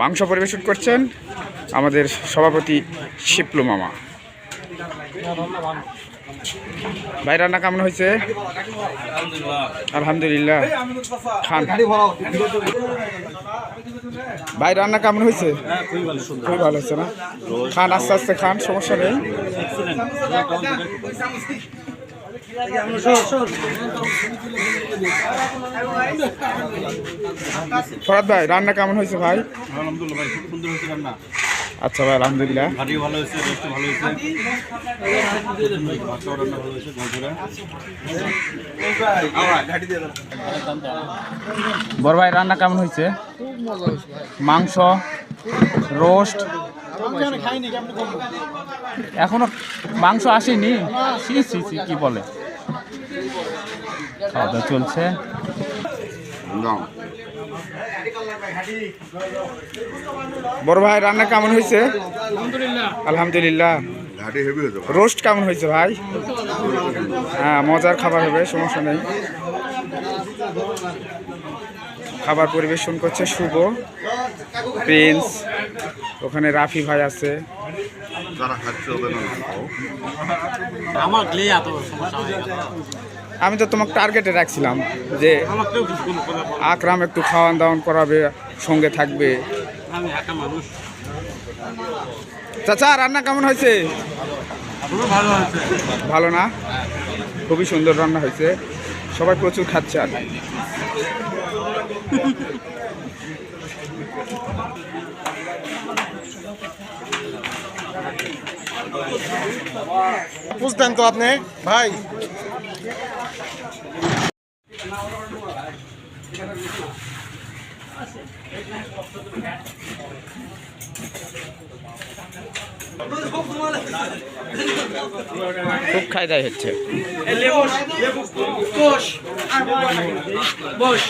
মাংস পরিবেশন করছেন আমাদের সভাপতি শিপলু মামা। ভাই, রান্না কেমন হয়েছে? আলহামদুলিল্লাহ। খান। ভাই, রান্না কেমন হয়েছে? খুবই ভালো হয়েছে না? খান, আস্তে আস্তে খান, সমস্যা নেই। ফরাদ ভাই রান্না কেমন হয়েছে ভাই? আলহামদুলিল্লাহ ভাই খুব সুন্দর হয়েছে রান্না। আচ্ছা ভাই আলহামদুলিল্লাহ। ভালো হয়েছে ভালো হয়েছে। গজরা বড় ভাই রান্না কেমন হয়েছে? মাংস রোস্ট এখনও মাংস আসেনি? সি সি সি কি বলে? খাওয়া চলছে। বড় ভাই, রান্না কেমন হয়েছে? আলহামদুলিল্লাহ। রোস্ট কেমন হয়েছে ভাই? হ্যাঁ মজার খাবার হবে, সমস্যা নেই। খাবার পরিবেশন করছে শুভ। প্রিন্স, ওখানে রাফি ভাই আছে। যারা খাচ্ছে ওদের খাও। আমার গেলে এত সমস্যা আমি তো তোমাকে টার্গেটে রাখছিলাম যে আকরাম একটু খাওয়ান দাওয়ান করাবে সঙ্গে থাকবে। আমি একা মানুষ। চাচা রান্না কেমন হয়েছে? ভালো হয়েছে। ভালো না? খুবই সুন্দর রান্না হয়েছে। সবাই প্রচুর খাচ্ছে আর। বুঝতেন তো আপনি ভাই। খুব খাই দায় হচ্ছে। বস বস।